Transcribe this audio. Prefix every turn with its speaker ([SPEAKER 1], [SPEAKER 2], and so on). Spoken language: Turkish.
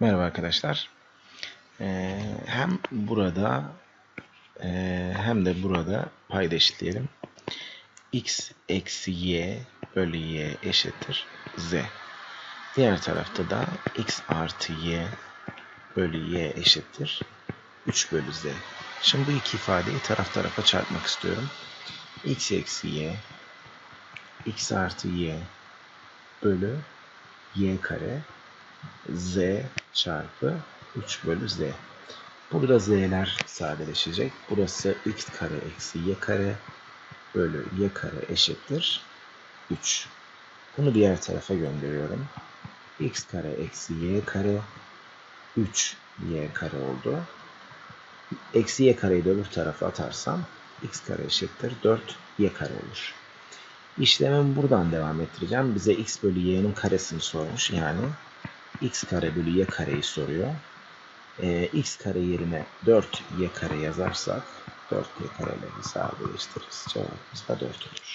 [SPEAKER 1] Merhaba arkadaşlar. Ee, hem burada e, hem de burada payda eşitleyelim. x eksi y bölü y eşittir z. Diğer tarafta da x artı y bölü y eşittir 3 bölü z. Şimdi bu iki ifadeyi taraf tarafa çarpmak istiyorum. x eksi y x artı y bölü y kare z çarpı 3 bölü z. Burada z'ler sadeleşecek. Burası x kare eksi y kare bölü y kare eşittir 3. Bunu diğer tarafa gönderiyorum. x kare eksi y kare 3 y kare oldu. Eksi y kareyi de öbür tarafa atarsam x kare eşittir 4 y kare olur. İşlemi buradan devam ettireceğim. Bize x bölü y'nin karesini sormuş. Yani x kare bölü y kareyi soruyor. Ee, x kare yerine 4y kare yazarsak 4y kareleri sadeleştiririz. Cevabımız da 4 olur.